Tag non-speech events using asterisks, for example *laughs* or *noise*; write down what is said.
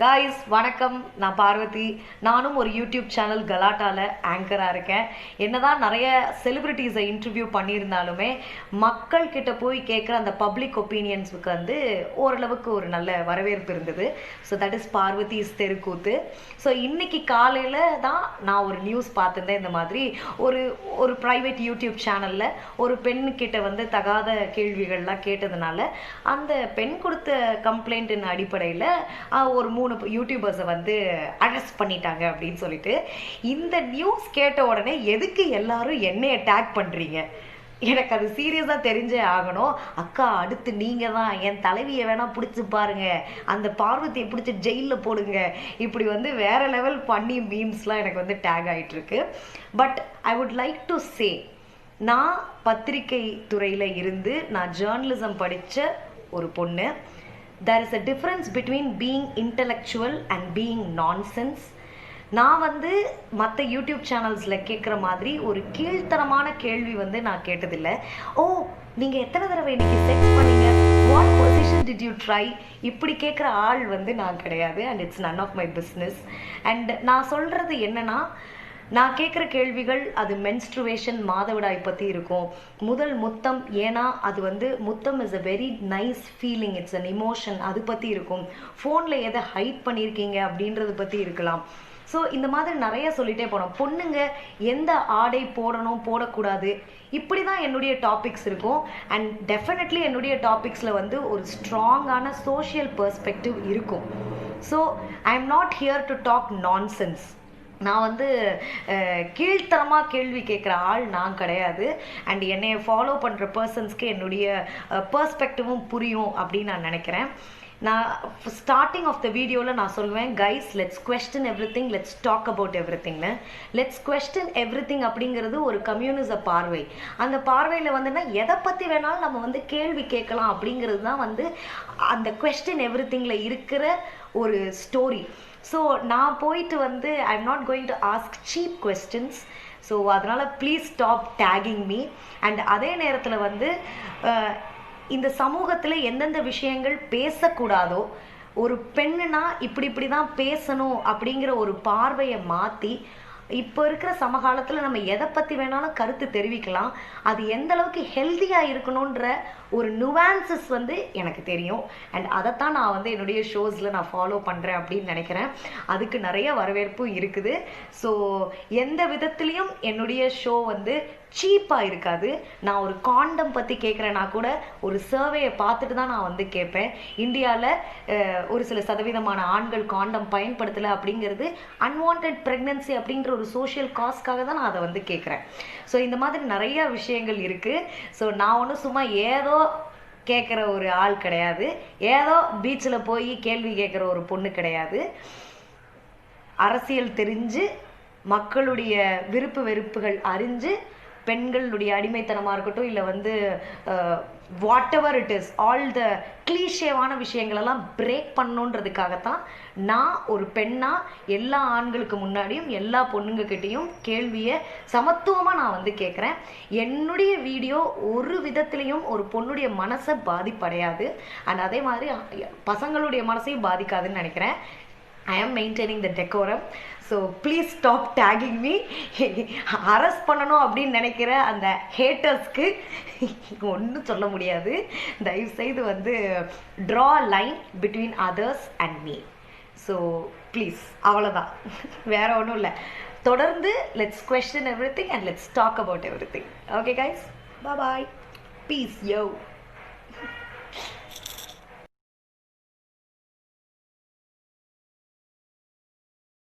Guys வணக்கம். நான் பார்வதி. நானும் ஒரு யூடியூப் சேனல் கலாட்டாவில் ஆங்கராக இருக்கேன். என்னதான் நிறைய செலிப்ரிட்டிஸை இன்டர்வியூ பண்ணியிருந்தாலுமே மக்கள்கிட்ட போய் கேட்குற அந்த பப்ளிக் ஒப்பீனியன்ஸுக்கு வந்து ஓரளவுக்கு ஒரு நல்ல வரவேற்பு இருந்தது. ஸோ தட் இஸ் பார்வதிஸ் தெருக்கூத்து. ஸோ இன்னைக்கு காலையில் தான் நான் ஒரு நியூஸ் பார்த்துருந்தேன். இந்த மாதிரி ஒரு ஒரு ப்ரைவேட் யூடியூப் சேனலில் ஒரு பெண்ணுக்கிட்ட வந்து தகாத கேள்விகள்லாம் கேட்டதுனால அந்த பெண் கொடுத்த கம்ப்ளைண்ட்டின் அடிப்படையில் ஒரு மூணு யூடியூபர்ஸை வந்து அரெஸ்ட் பண்ணிட்டாங்க அப்படின்னு சொல்லிட்டு இந்த நியூஸ் கேட்ட உடனே எதுக்கு எல்லாரும் என்னைய டேக் பண்ணுறீங்க எனக்கு அது சீரியஸாக தெரிஞ்சே ஆகணும். அக்கா அடுத்து நீங்கள் தான். என் தலைவியை வேணால் பிடிச்சி பாருங்க. அந்த பார்வதியை பிடிச்சி ஜெயிலில் போடுங்க. இப்படி வந்து வேற லெவல் பண்ணி மீம்ஸ்லாம் எனக்கு வந்து டேக் ஆகிட்டுருக்கு but I would like to say நான் பத்திரிகை துறையில் இருந்து நான் ஜேர்னலிசம் படித்த ஒரு பொண்ணு. There is a difference between being intellectual and being nonsense நான் வந்து மற்ற யூடியூப் சேனல்ஸில் கேட்குற மாதிரி ஒரு கீழ்த்தரமான கேள்வி வந்து நான் கேட்டதில்லை. ஓ நீங்கள் எத்தனை தடவை இன்னைக்கு செக்ஸ் பண்ணீங்க? What position did you try இப்படி கேட்குற ஆள் வந்து நான் கிடையாது and it's none of my business and நான் சொல்கிறது என்னென்னா நான் கேட்குற கேள்விகள் அது மென்ஸ்ட்ருவேஷன் மாதவிடாய் பற்றி இருக்கும். முதல் முத்தம் ஏன்னா அது வந்து முத்தம் is a very nice feeling it's an emotion அது பற்றி இருக்கும். ஃபோனில் எதை ஹைட் பண்ணியிருக்கீங்க அப்படின்றத பற்றி இருக்கலாம். ஸோ இந்த மாதிரி நிறைய சொல்லிட்டே போனோம். பொண்ணுங்க எந்த ஆடை போடணும் போடக்கூடாது? இப்படி தான் என்னுடைய டாபிக்ஸ் இருக்கும். அண்ட் டெஃபினெட்லி என்னுடைய டாபிக்ஸில் வந்து ஒரு ஸ்ட்ராங்கான சோஷியல் பர்ஸ்பெக்டிவ் இருக்கும். So I'm not here to talk nonsense நான் வந்து கீழ்த்தரமாக கேள்வி கேட்குற ஆள் நான் கிடையாது. அண்ட் என்னை ஃபாலோ பண்ணுற பர்சன்ஸ்க்கு என்னுடைய பர்ஸ்பெக்டிவும் புரியும் அப்படின்னு நான் நினைக்கிறேன். நான் ஸ்டார்டிங் ஆஃப் த வீடியோவில் நான் சொல்லுவேன் guys let's question everything let's talk about every திங்னு let's question everything அப்படிங்கிறது ஒரு கம்யூனிச பார்வை. அந்த பார்வையில் வந்துன்னா எதை பற்றி வேணாலும் நம்ம வந்து கேள்வி கேட்கலாம் அப்படிங்கிறது தான் வந்து அந்த கொஸ்டின் எவ்ரி திங்கில் இருக்கிற ஒரு ஸ்டோரி ஸோ நான் போயிட்டு வந்து I'm not going to ask cheap questions so அதனால் please stop tagging me and அதே நேரத்தில் வந்து இந்த சமூகத்தில் எந்தெந்த விஷயங்கள் பேசக்கூடாதோ ஒரு பெண்ணுனா இப்படி இப்படி தான் பேசணும் அப்படிங்கிற ஒரு பார்வையை மாற்றி இப்போ இருக்கிற சமகாலத்தில் நம்ம எதை பற்றி வேணாலும் கருத்து தெரிவிக்கலாம். அது எந்த அளவுக்கு ஹெல்த்தியாக இருக்கணுன்ற ஒரு நுவான்சஸ் வந்து எனக்கு தெரியும். அண்ட் அதைத்தான் நான் வந்து என்னுடைய ஷோஸில் நான் ஃபாலோ பண்ணுறேன் அப்படின்னு நினைக்கிறேன். அதுக்கு நிறைய வரவேற்பும் இருக்குது. ஸோ எந்த விதத்துலேயும் என்னுடைய ஷோ வந்து சீப்பாக இருக்காது. நான் ஒரு காண்டம் பற்றி கேட்குறேன்னா கூட ஒரு சர்வேயை பார்த்துட்டு தான் நான் வந்து கேட்பேன். இந்தியாவில் ஒரு சில சதவீதமான ஆண்கள் காண்டம் பயன்படுத்தலை அப்படிங்கிறது அன்வான்ட் ப்ரெக்னன்சி அப்படின்ற ஒரு சோஷியல் காஸ்க்காக தான் நான் அதை வந்து கேட்குறேன் ஸோ இந்த மாதிரி நிறைய விஷயங்கள் இருக்குது ஸோ நான் ஒன்றும் சும்மா ஏதோ கேட்குற ஒரு ஆள் கிடையாது. ஏதோ பீச்சில் போய் கேள்வி கேட்குற ஒரு பொண்ணு கிடையாது. அரசியல் தெரிஞ்சு மக்களுடைய விருப்பு வெறுப்புகள் அறிஞ்சு பெண்களுடைய அடிமைத்தனமாக இருக்கட்டும் இல்லை வந்து whatever it is all the கிளீஷேவான விஷயங்களெல்லாம் பிரேக் பண்ணுன்றதுக்காகத்தான் நான் ஒரு பெண்ணாக எல்லா ஆண்களுக்கு முன்னாடியும் எல்லா பொண்ணுங்கக்கிட்டேயும் கேள்வியை சமத்துவமாக நான் வந்து கேட்குறேன் என்னுடைய வீடியோ ஒரு விதத்துலேயும் ஒரு பொண்ணுடைய மனசை பாதிப்படையாது. அண்ட் அதே மாதிரி பசங்களுடைய மனசையும் பாதிக்காதுன்னு நினைக்கிறேன். I am maintaining the decorum so please stop tagging me arrest பண்ணணும் அப்படின்னு நினைக்கிற அந்த ஹேட்டர்ஸ்க்கு *laughs* ஒன்றும் சொல்ல முடியாது. தயவுசெய்து வந்து draw line between others and me so please அவ்வளோதான் வேற ஒன்றும் இல்லை. தொடர்ந்து let's question everything and let's talk about everything okay guys bye peace yo